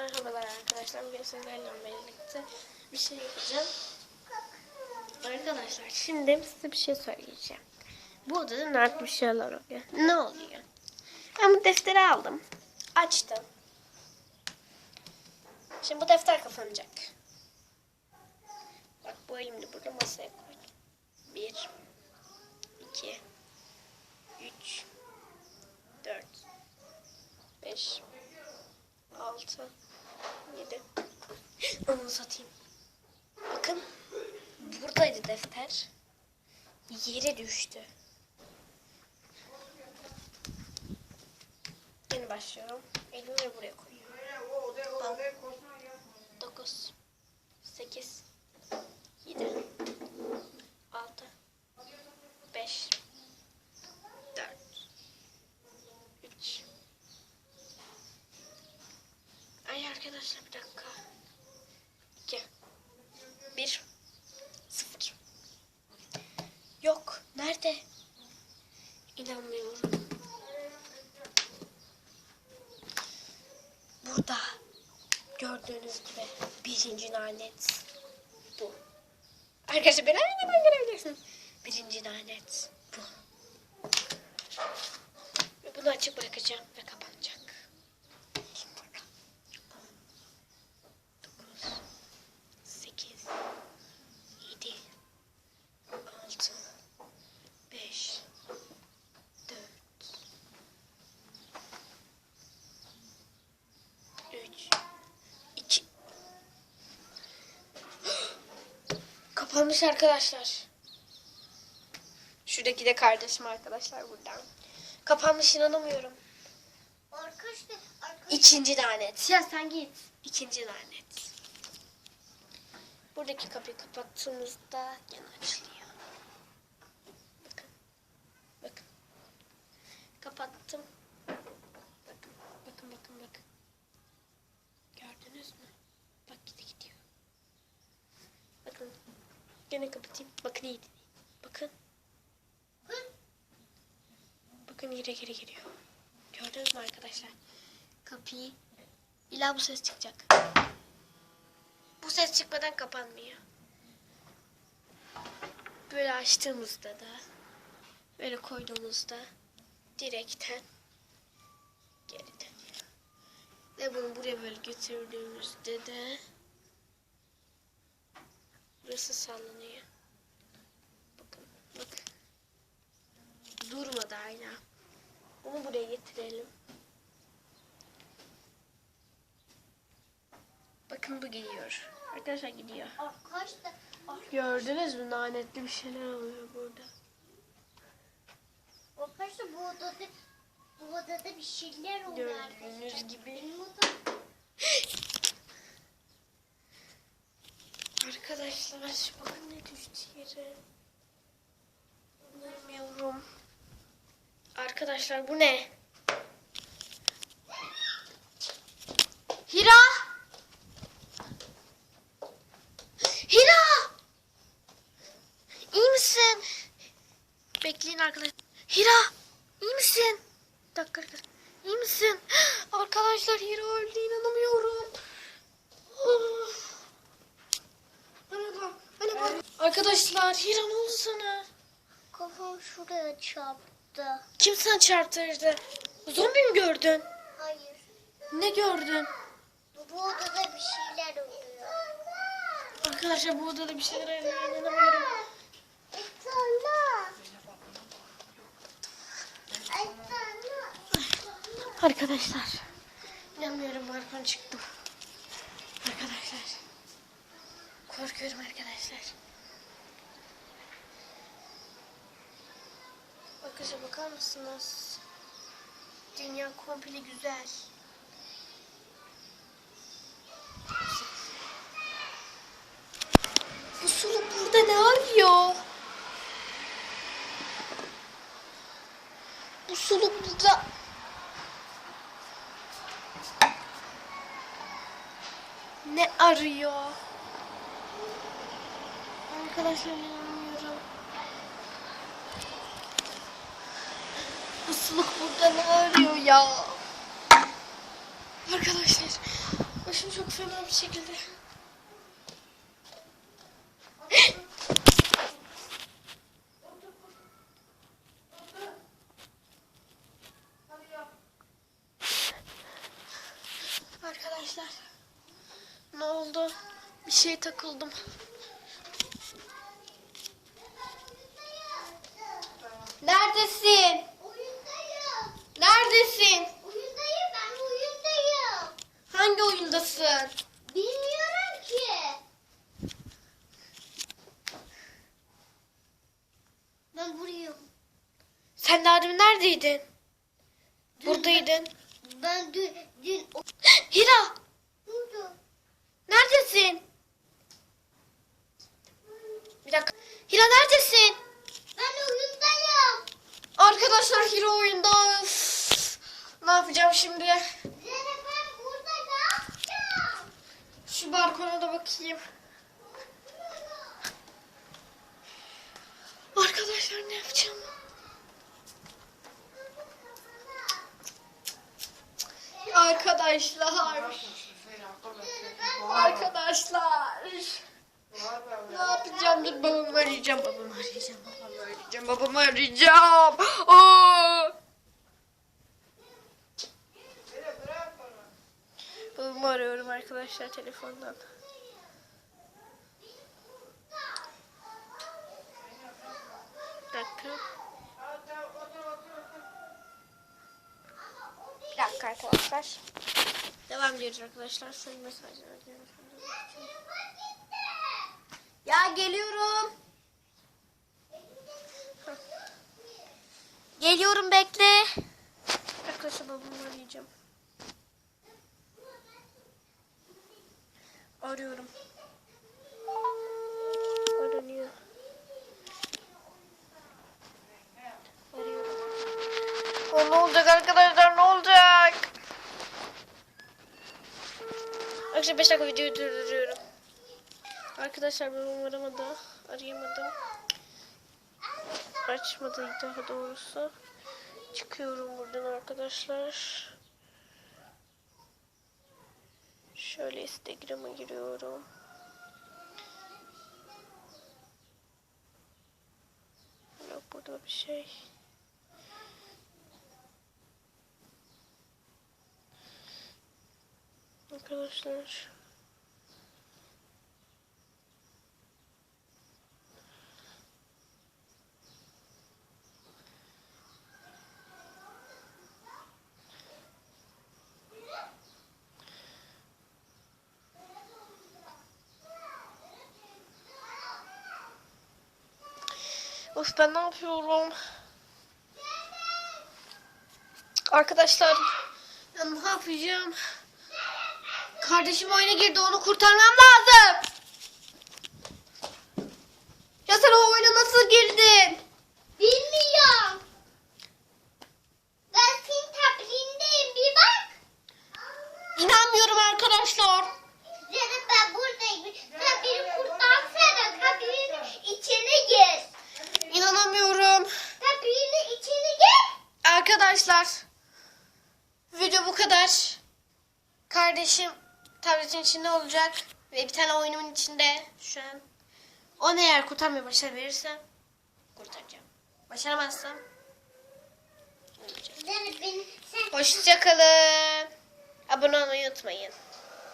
Merhabalar arkadaşlar. Bugün sizlerle birlikte bir şey yapacağım. Arkadaşlar şimdi size bir şey söyleyeceğim. Bu odada nerede bir şeyler oluyor. Ne oluyor? Ben bu defteri aldım. Açtım. Şimdi bu defter kapanacak. Bak bu elimde burada masaya koydum. Bir, iki, üç, dört, beş, 6 7 Onu satayım. Bakın buradaydı defter. Yere düştü. Yeni başlıyorum. Elimi buraya koyuyorum. 9 8 7 6 5 4 3 Ay arkadaşlar bir dakika. 2 1 0 Yok. Nerede? İnanmıyorum. Burada. Gördüğünüz gibi birinci lanet bu. Arkadaşlar beni aynadan görebilirsiniz. Birinci lanet bu. Bunu açık bırakacağım ve kapanacak. 9 8 7 6 5 4 3 2 Kapanmış arkadaşlar. Şuradaki de kardeşim arkadaşlar buradan. Kapanmış inanamıyorum. Arkadaşlar, arkadaşlar. İkinci lanet. Ya sen git. İkinci lanet. Buradaki kapıyı kapattığımızda yine açılıyor. Bakın. Bakın. Kapattım. Bakın. Bakın bakın bakın. Gördünüz mü? Bak gidi gidiyor. Bakın. Gene kapatayım. Bakın iyi. Bakın. Bakın geri geri geliyor. Gördünüz mü arkadaşlar? Kapıyı. İlla bu ses çıkacak. Bu ses çıkmadan kapanmıyor. Böyle açtığımızda da böyle koyduğumuzda direkten geri dönüyor. Ve bunu buraya böyle götürdüğümüzde de burası sallanıyor. Bakın bakın. Durmadı hala. Bunu buraya getirelim. Bakın bu gidiyor. Arkadaşlar gidiyor. Arkadaşlar, Gördünüz mü lanetli bir şeyler oluyor burada. arkadaşlar bu odada bu odada bir şeyler oluyor Gördüğünüz gibi. Benim odam Arkadaşlar bakın ne düştü yere. Bilmiyorum. Arkadaşlar bu ne? Hira! Hira! İyi misin? Bekleyin arkadaşlar. Hira! iyi misin? Bir dakika arkadaşlar. İyi misin? Arkadaşlar Hira öldü inanamıyorum. Of. Arkadaşlar Hira ne oldu sana? kafam şuraya çarptı. Kim sana çarptırdı? Zombi mi gördün? Hayır. Ne gördün? Bu, odada bir şeyler oluyor. Arkadaşlar bu odada bir şeyler oluyor inanamıyorum. Arkadaşlar. İnanmıyorum balkona çıktım. Arkadaşlar. Korkuyorum arkadaşlar. Arkadaşlar bakar mısınız? Dünya komple güzel. Bu suluk burada ne arıyor? Bu suluk burada... Ne arıyor? Arkadaşlar inanmıyorum. Bu suluk burada ne arıyor ya? Arkadaşlar. şekilde. Arkadaşlar ne oldu? Bir şey takıldım. Neredesin? Oyundayım. Neredesin? Oyundayım ben oyundayım. Hangi oyundasın? Bilmiyorum ki. Ben burayım. Sen daha demin neredeydin? Buradaydın. Ben dün, dün Hira buradum. neredesin? Bir dakika. Hira neredesin? Ben oyundayım. Arkadaşlar Hira oyunda. Ne yapacağım şimdi? Şu balkona da bakayım. Arkadaşlar ne yapacağım? Arkadaşlar. Arkadaşlar. Ne yapacağım? Dur babamı arayacağım. Babamı arayacağım. Arayacağım. Babamı arayacağım. Aa! Babamı arıyorum arkadaşlar telefondan. Bir dakika. Bir dakika arkadaşlar. Devam ediyoruz arkadaşlar. Şöyle mesajlar alıyorum. Ya geliyorum. Geliyorum bekle. Arkadaşlar babamı arayacağım. Arıyorum. Aranıyor. Arıyorum. O ne olacak arkadaşlar ne olacak? Arkadaşlar 5 dakika videoyu durduruyorum. Arkadaşlar babam aramadı. Arayamadım. Açmadı daha doğrusu. Çıkıyorum buradan arkadaşlar. Şöyle Instagram'a giriyorum. Yok burada bir şey. Arkadaşlar. Of ben ne yapıyorum? Arkadaşlar ben ne yapacağım? Kardeşim oyuna girdi onu kurtarmam lazım. Ya sen o oyuna nasıl girdin? Bilmiyorum. Ben senin tablindeyim bir bak. İnanmıyorum arkadaşlar. Zeynep ben buradayım. Sen beni kurtarsana. Tablinin içine gir. İnanamıyorum. Tablinin içine gir. Arkadaşlar video bu kadar. Kardeşim tabletin içinde olacak ve bir tane oyunumun içinde şu an. Onu eğer kurtarmayı başarabilirsem kurtaracağım. Başaramazsam. Hoşçakalın. Abone olmayı unutmayın.